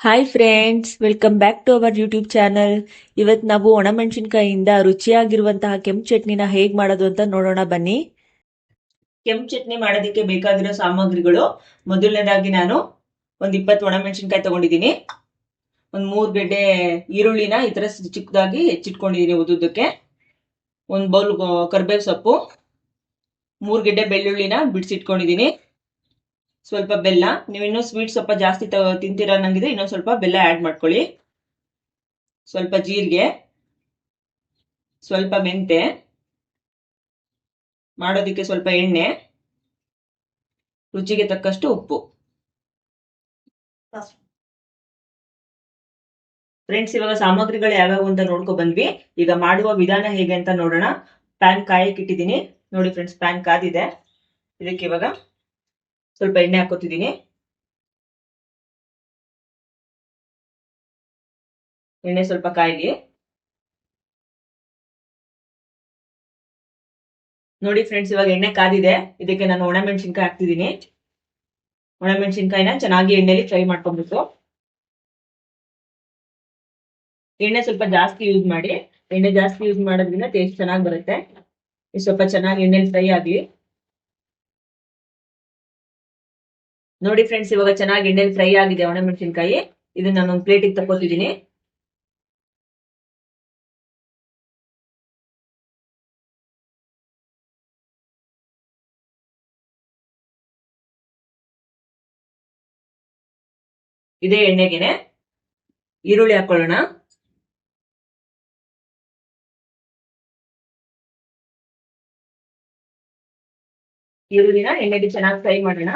Hi friends welcome back to our YouTube channel ಇವತ್ತು ನಾವು ಒಣಮೆಣಸಿನ್ಕಾಯಿಯಿಂದ ರುಚಿಯಾಗಿರುವಂತಹ ಕೆಂಪು ಚಟ್ನಿನ ಹೇಗೆ ಮಾಡೋದು ಅಂತ ನೋಡೋಣ ಬನ್ನಿ. ಕೆಂಪು ಚಟ್ನಿ ಮಾಡೋದಕ್ಕೆ ಬೇಕಾಗಿರೋ ಸಾಮಗ್ರಿಗಳು. ಮೊದಲನೇದಾಗಿ ನಾನು ಒಂದು ಇಪ್ಪತ್ತು ಒಣಮೆಣಸಿನ್ಕಾಯಿ ತಗೊಂಡಿದ್ದೀನಿ. ಒಂದು ಮೂರು ಗಡ್ಡೆ ಈರುಳ್ಳಿನ ಈ ಥರ ಚಿಕ್ಕದಾಗಿ ಹೆಚ್ಚಿಟ್ಕೊಂಡಿದ್ದೀನಿ ಉದ್ದುದಕ್ಕೆ ಒಂದು ಬೌಲ್ ಕರ್ಬೇವು ಸೊಪ್ಪು. ಮೂರು ಗಡ್ಡೆ ಬೆಳ್ಳುಳ್ಳಿನ ಬಿಡಿಸಿಟ್ಕೊಂಡಿದ್ದೀನಿ. ಸ್ವಲ್ಪ ಬೆಲ್ಲ ನೀವು ಇನ್ನೂ ಸ್ವೀಟ್ ಸ್ವಲ್ಪ ಜಾಸ್ತಿ ತಿಂತೀರ ಅನ್ನಂಗಿದ್ರೆ ಇನ್ನೊಂದು ಸ್ವಲ್ಪ ಬೆಲ್ಲ ಆ್ಯಡ್ ಮಾಡ್ಕೊಳ್ಳಿ. ಸ್ವಲ್ಪ ಜೀರಿಗೆ ಸ್ವಲ್ಪ ಮೆಂತೆ ಮಾಡೋದಕ್ಕೆ ಸ್ವಲ್ಪ ಎಣ್ಣೆ ರುಚಿಗೆ ತಕ್ಕಷ್ಟು ಉಪ್ಪು. ಫ್ರೆಂಡ್ಸ್ ಇವಾಗ ಸಾಮಗ್ರಿಗಳು ಯಾವ್ಯಾವು ಅಂತ ನೋಡ್ಕೊ ಬಂದ್ವಿ. ಈಗ ಮಾಡುವ ವಿಧಾನ ಹೇಗೆ ಅಂತ ನೋಡೋಣ. ಪ್ಯಾನ್ ಕಾಯಕ್ಕೆ ಇಟ್ಟಿದ್ದೀನಿ. ನೋಡಿ ಫ್ರೆಂಡ್ಸ್ ಪ್ಯಾನ್ ಕಾದಿದೆ. ಇದಕ್ಕೆ ಇವಾಗ ಸ್ವಲ್ಪ ಎಣ್ಣೆ ಹಾಕೋತಿದ್ದೀನಿ. ಎಣ್ಣೆ ಸ್ವಲ್ಪ ಕಾಯಿಲಿ. ನೋಡಿ ಫ್ರೆಂಡ್ಸ್, ಇವಾಗ ಎಣ್ಣೆ ಕಾದಿದೆ. ಇದಕ್ಕೆ ನಾನು ಒಣಮೆಣಸಿನ್ಕಾಯಿ ಹಾಕ್ತಿದ್ದೀನಿ. ಒಣಮೆಣಸಿನ್ಕಾಯಿನ ಚೆನ್ನಾಗಿ ಎಣ್ಣೆಲಿ ಫ್ರೈ ಮಾಡ್ಕೊಂಡ್ಬಿಟ್ಟು. ಎಣ್ಣೆ ಸ್ವಲ್ಪ ಜಾಸ್ತಿ ಯೂಸ್ ಮಾಡಿ. ಎಣ್ಣೆ ಜಾಸ್ತಿ ಯೂಸ್ ಮಾಡೋದ್ರಿಂದ ಟೇಸ್ಟ್ ಚೆನ್ನಾಗಿ ಬರುತ್ತೆ. ಸ್ವಲ್ಪ ಚೆನ್ನಾಗಿ ಎಣ್ಣೆಲಿ ಫ್ರೈ ಆಗಲಿ ನೋಡಿ ಫ್ರೆಂಡ್ಸ್ ಇವಾಗ ಚೆನ್ನಾಗಿ ಎಣ್ಣೆಲಿ ಫ್ರೈ ಆಗಿದೆ ಒಣಮೆಣಸಿನ್ಕಾಯಿ. ಇದನ್ನ ನಾನು ಒಂದು ಪ್ಲೇಟಿಗೆ ತಗೋತಿದ್ದೀನಿ ಇದೇ ಎಣ್ಣೆಗೆನೆ ಈರುಳ್ಳಿ ಹಾಕೊಳ್ಳೋಣ. ಈರುಳ್ಳಿನ ಎಣ್ಣೆಗೆ ಚೆನ್ನಾಗಿ ಫ್ರೈ ಮಾಡೋಣ.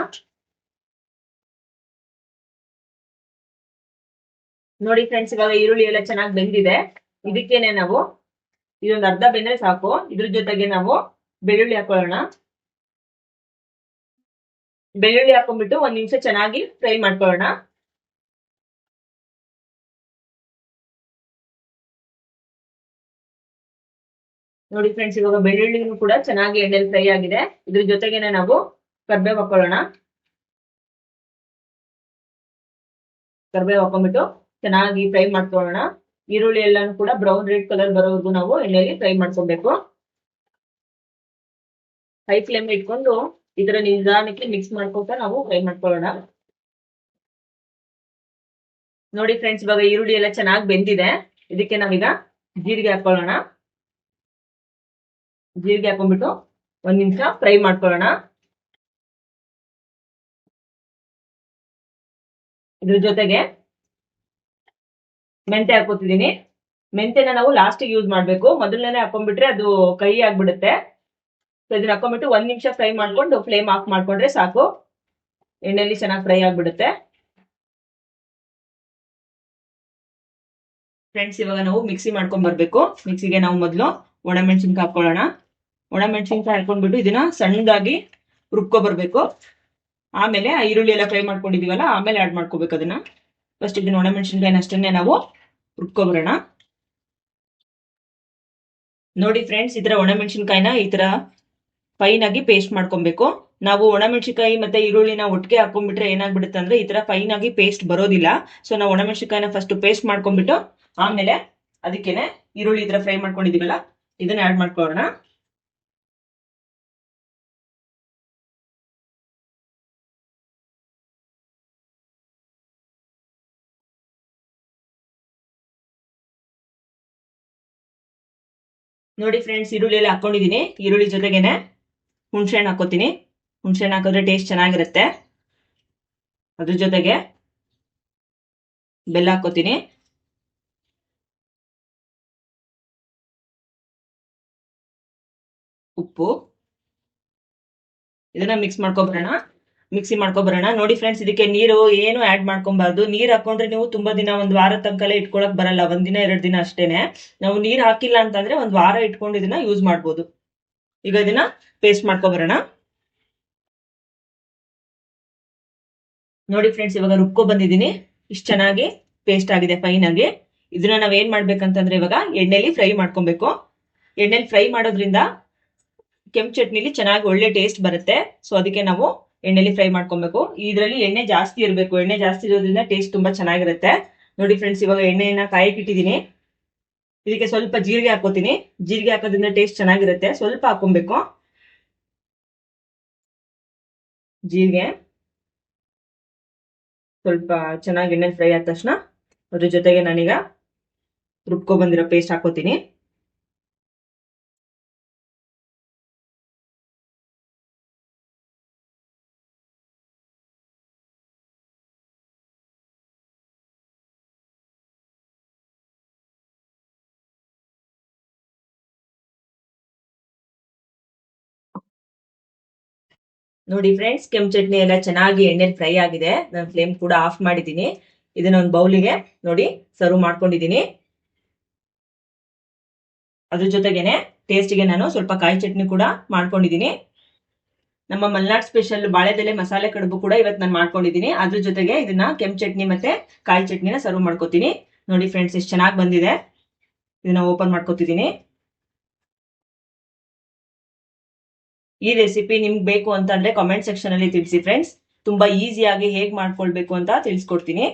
ನೋಡಿ ಫ್ರೆಂಡ್ಸ್ ಇವಾಗ ಈರುಳ್ಳಿ ಎಲ್ಲ ಚೆನ್ನಾಗಿ ಬೆಂದಿದೆ. ಇದಕ್ಕೇನೆ ನಾವು ಇದೊಂದು ಅರ್ಧ ಬೆಂದ್ರೆ ಸಾಕು. ಇದ್ರ ಜೊತೆಗೆ ನಾವು ಬೆಳ್ಳುಳ್ಳಿ ಹಾಕೊಳ್ಳೋಣ. ಬೆಳ್ಳುಳ್ಳಿ ಹಾಕೊಂಡ್ಬಿಟ್ಟು ಒಂದ್ ನಿಮಿಷ ಚೆನ್ನಾಗಿ ಫ್ರೈ ಮಾಡ್ಕೊಳ್ಳೋಣ. ನೋಡಿ ಫ್ರೆಂಡ್ಸ್ ಇವಾಗ ಬೆಳ್ಳುಳ್ಳಿನೂ ಕೂಡ ಚೆನ್ನಾಗಿ ಎಣ್ಣೆಲಿ ಫ್ರೈ ಆಗಿದೆ. ಇದ್ರ ಜೊತೆಗೇನೆ ನಾವು ಕರ್ಬೇವು ಹಾಕೊಳ್ಳೋಣ. ಕರ್ಬೇವು ಹಾಕೊಂಡ್ಬಿಟ್ಟು ಚೆನ್ನಾಗಿ ಫ್ರೈ ಮಾಡ್ಕೊಳ್ಳೋಣ. ಈರುಳ್ಳಿ ಎಲ್ಲಾನು ಕೂಡ ಬ್ರೌನ್ ರೆಡ್ ಕಲರ್ ಬರೋವರೆಗೂ ನಾವು ಎಣ್ಣೆಯಲ್ಲಿ ಫ್ರೈ ಮಾಡ್ಕೊಬೇಕು. ಹೈ ಫ್ಲೇಮ್ ಇಟ್ಕೊಂಡು ಇದರ ನಿಧಾನಕ್ಕೆ ಮಿಕ್ಸ್ ಮಾಡ್ಕೊತಾ ನಾವು ಫ್ರೈ ಮಾಡ್ಕೊಳ್ಳೋಣ. ನೋಡಿ ಫ್ರೆಂಡ್ಸ್ ಇವಾಗ ಈರುಳ್ಳಿ ಎಲ್ಲ ಚೆನ್ನಾಗಿ ಬೆಂದಿದೆ. ಇದಕ್ಕೆ ನಾವೀಗ ಜೀರಿಗೆ ಹಾಕೊಳ್ಳೋಣ. ಜೀರಿಗೆ ಹಾಕೊಂಡ್ಬಿಟ್ಟು ಒಂದ್ ನಿಮಿಷ ಫ್ರೈ ಮಾಡ್ಕೊಳ್ಳೋಣ. ಇದ್ರ ಜೊತೆಗೆ ಮೆಂತೆ ಹಾಕೋತಿದೀನಿ ಮೆಂತೆನ ನಾವು ಲಾಸ್ಟಿಗೆ ಯೂಸ್ ಮಾಡ್ಬೇಕು. ಮೊದಲನೇ ಹಾಕೊಂಡ್ಬಿಟ್ರೆ ಅದು ಕೈ ಆಗ್ಬಿಡುತ್ತೆ. ಸೊ ಇದನ್ನ ಹಾಕೊಂಡ್ಬಿಟ್ಟು ಒಂದ್ ನಿಮಿಷ ಫ್ರೈ ಮಾಡ್ಕೊಂಡು ಫ್ಲೇಮ್ ಆಫ್ ಮಾಡ್ಕೊಂಡ್ರೆ ಸಾಕು. ಎಣ್ಣೆಲಿ ಚೆನ್ನಾಗಿ ಫ್ರೈ ಆಗ್ಬಿಡುತ್ತೆ. ಫ್ರೆಂಡ್ಸ್ ಇವಾಗ ನಾವು ಮಿಕ್ಸಿ ಮಾಡ್ಕೊಂಡ್ ಬರ್ಬೇಕು. ಮಿಕ್ಸಿಗೆ ನಾವು ಮೊದಲು ಒಣಮೆಣಸಿನ್ಕಾಯಿ ಹಾಕೊಳ್ಳೋಣ ಒಣಮೆಣಸಿನ್ಕಾಯಿ ಹಾಕೊಂಡ್ಬಿಟ್ಟು ಇದನ್ನ ಸಣ್ಣದಾಗಿ ರುಬ್ಕೊ ಬರ್ಬೇಕು. ಆಮೇಲೆ ಈರುಳ್ಳಿ ಎಲ್ಲ ಫ್ರೈ ಮಾಡ್ಕೊಂಡಿದೀವಲ್ಲ, ಆಮೇಲೆ ಆಡ್ ಮಾಡ್ಕೋಬೇಕು ಅದನ್ನ. ಫಸ್ಟ್ ಇದನ್ನ ಒಣಮೆಣಸಿನ್ಕಾಯಿನ ಅಷ್ಟನ್ನೇ ನಾವು ರುಬ್ಕೊ ಬರೋಣ ನೋಡಿ ಫ್ರೆಂಡ್ಸ್ ಈ ತರ ಒಣಮೆಣಸಿನ್ಕಾಯಿನ ಈ ತರ ಫೈನ್ ಆಗಿ ಪೇಸ್ಟ್ ಮಾಡ್ಕೊಬೇಕು. ನಾವು ಒಣಮೆಣಸಿನ್ಕಾಯಿ ಮತ್ತೆ ಈರುಳ್ಳಿನ ಒಟ್ಟಿಗೆ ಹಾಕೊಂಡ್ಬಿಟ್ರೆ ಏನಾಗ್ಬಿಡುತ್ತೆ ಅಂದ್ರೆ ಈ ತರ ಫೈನ್ ಆಗಿ ಪೇಸ್ಟ್ ಬರೋದಿಲ್ಲ. ಸೊ ನಾವು ಒಣಮೆಣಸಿನ್ಕಾಯಿನ ಫಸ್ಟ್ ಪೇಸ್ಟ್ ಮಾಡ್ಕೊಂಡ್ಬಿಟ್ಟು, ಆಮೇಲೆ ಅದಕ್ಕೇನೆ ಈರುಳ್ಳಿ ಈ ತರ ಫ್ರೈ ಮಾಡ್ಕೊಂಡಿದೀವಲ್ಲ ಇದನ್ನ ಆಡ್ ಮಾಡ್ಕೊಳ್ಳೋಣ. ನೋಡಿ ಫ್ರೆಂಡ್ಸ್ ಈರುಳ್ಳಿ ಎಲ್ಲ ಹಾಕೊಂಡಿದೀನಿ. ಈರುಳ್ಳಿ ಜೊತೆಗೇನೆ ಹುಣಸೆ ಹಣ್ಣು ಹಾಕೋತೀನಿ ಹುಣಸೆ ಹಣ್ಣು ಹಾಕಿದ್ರೆ ಟೇಸ್ಟ್ ಚೆನ್ನಾಗಿರುತ್ತೆ. ಅದ್ರ ಜೊತೆಗೆ ಬೆಲ್ಲ ಹಾಕೋತೀನಿ ಉಪ್ಪು. ಇದನ್ನ ಮಿಕ್ಸ್ ಮಾಡ್ಕೊಬರೋಣ ಮಿಕ್ಸಿ ಮಾಡ್ಕೊಬರೋಣ. ನೋಡಿ ಫ್ರೆಂಡ್ಸ್ ಇದಕ್ಕೆ ನೀರು ಏನು ಆಡ್ ಮಾಡ್ಕೊಬಾರ್ದು. ನೀರು ಹಾಕೊಂಡ್ರೆ ನೀವು ತುಂಬಾ ದಿನ ಒಂದು ವಾರ ತನಕ ಇಟ್ಕೊಳಕ್ ಬರಲ್ಲ. ಒಂದ್ ದಿನ, ಎರಡ್ ದಿನ ಅಷ್ಟೇನೆ. ನಾವು ನೀರು ಹಾಕಿಲ್ಲ ಅಂತಂದ್ರೆ ಒಂದ್ ವಾರ ಇಟ್ಕೊಂಡು ಇದನ್ನ ಯೂಸ್ ಮಾಡ್ಬೋದು. ಈಗ ಇದನ್ನ ಪೇಸ್ಟ್ ಮಾಡ್ಕೊಬರೋಣ. ನೋಡಿ ಫ್ರೆಂಡ್ಸ್ ಇವಾಗ ರುಬ್ಕೊ ಬಂದಿದ್ದೀನಿ. ಇಷ್ಟು ಚೆನ್ನಾಗಿ ಪೇಸ್ಟ್ ಆಗಿದೆ ಫೈನ್ ಆಗಿ. ಇದನ್ನ ನಾವ್ ಏನ್ ಮಾಡ್ಬೇಕಂತಂದ್ರೆ ಇವಾಗ ಎಣ್ಣೆಲಿ ಫ್ರೈ ಮಾಡ್ಕೊಬೇಕು. ಎಣ್ಣೆಲಿ ಫ್ರೈ ಮಾಡೋದ್ರಿಂದ ಕೆಂಪು ಚಟ್ನಿಲಿ ಚೆನ್ನಾಗಿ ಒಳ್ಳೆ ಟೇಸ್ಟ್ ಬರುತ್ತೆ. ಸೊ ಅದಕ್ಕೆ ನಾವು ಎಣ್ಣೆಲಿ ಫ್ರೈ ಮಾಡ್ಕೊಬೇಕು. ಇದರಲ್ಲಿ ಎಣ್ಣೆ ಜಾಸ್ತಿ ಇರಬೇಕು. ಎಣ್ಣೆ ಜಾಸ್ತಿ ಇರೋದ್ರಿಂದ ಟೇಸ್ಟ್ ತುಂಬಾ ಚೆನ್ನಾಗಿರುತ್ತೆ. ನೋಡಿ ಫ್ರೆಂಡ್ಸ್ ಇವಾಗ ಎಣ್ಣೆನ ಕಾಯಕ್ಕೆ ಇಟ್ಟಿದ್ದೀನಿ. ಇದಕ್ಕೆ ಸ್ವಲ್ಪ ಜೀರಿಗೆ ಹಾಕೋತೀನಿ ಜೀರಿಗೆ ಹಾಕೋದ್ರಿಂದ ಟೇಸ್ಟ್ ಚೆನ್ನಾಗಿರುತ್ತೆ. ಸ್ವಲ್ಪ ಹಾಕೊಬೇಕು ಜೀರಿಗೆ. ಸ್ವಲ್ಪ ಚೆನ್ನಾಗಿ ಎಣ್ಣೆ ಫ್ರೈ ಆದ ತಕ್ಷಣ ಅದ್ರ ಜೊತೆಗೆ ನಾನೀಗ ರುಬ್ಕೊ ಬಂದಿರೋ ಪೇಸ್ಟ್ ಹಾಕೋತೀನಿ ನೋಡಿ ಫ್ರೆಂಡ್ಸ್ ಕೆಂಪು ಚಟ್ನಿ ಎಲ್ಲ ಚೆನ್ನಾಗಿ ಎಣ್ಣೆಲಿ ಫ್ರೈ ಆಗಿದೆ. ನಾನು ಫ್ಲೇಮ್ ಕೂಡ ಆಫ್ ಮಾಡಿದ್ದೀನಿ. ಇದನ್ನ ಒಂದು ಬೌಲಿಗೆ ನೋಡಿ ಸರ್ವ್ ಮಾಡ್ಕೊಂಡಿದ್ದೀನಿ. ಅದ್ರ ಜೊತೆಗೇನೆ ಟೇಸ್ಟಿಗೆ ನಾನು ಸ್ವಲ್ಪ ಕಾಯಿ ಚಟ್ನಿ ಕೂಡ ಮಾಡ್ಕೊಂಡಿದ್ದೀನಿ. ನಮ್ಮ ಮಲ್ನಾಡ್ ಸ್ಪೆಷಲ್ ಬಾಳೆದೆಲೆ ಮಸಾಲೆ ಕಡುಬು ಕೂಡ ಇವತ್ತು ನಾನು ಮಾಡ್ಕೊಂಡಿದ್ದೀನಿ. ಅದ್ರ ಜೊತೆಗೆ ಇದನ್ನ ಕೆಂಪು ಚಟ್ನಿ ಮತ್ತೆ ಕಾಯಿ ಚಟ್ನಿನ ಸರ್ವ್ ಮಾಡ್ಕೋತೀನಿ. ನೋಡಿ ಫ್ರೆಂಡ್ಸ್ ಎಷ್ಟು ಚೆನ್ನಾಗಿ ಬಂದಿದೆ. ಇದನ್ನ ಓಪನ್ ಮಾಡ್ಕೋತಿದ್ದೀನಿ. ಈ ರೆಸಿಪಿ ನಿಮ್ಗೆ ಬೇಕು ಅಂತಂದ್ರೆ ಕಾಮೆಂಟ್ ಸೆಕ್ಷನ್ ಅಲ್ಲಿ ತಿಳಿಸಿ ಫ್ರೆಂಡ್ಸ್ ತುಂಬಾ ಈಸಿಯಾಗಿ ಹೇಗ್ ಮಾಡ್ಕೊಳ್ಬೇಕು ಅಂತ ತಿಳಿಸ್ಕೊಡ್ತೀನಿ.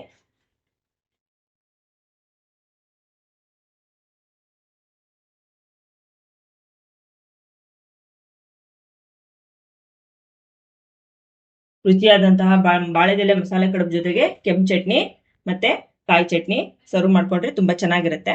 ರುಚಿಯಾದಂತಹ ಬಾಳೆದೆಲೆ ಮಸಾಲೆ ಕಡುಬು ಜೊತೆಗೆ ಕೆಂಪು ಚಟ್ನಿ ಮತ್ತೆ ಕಾಯಿ ಚಟ್ನಿ ಸರ್ವ್ ಮಾಡ್ಕೊಂಡ್ರೆ ತುಂಬಾ ಚೆನ್ನಾಗಿರುತ್ತೆ.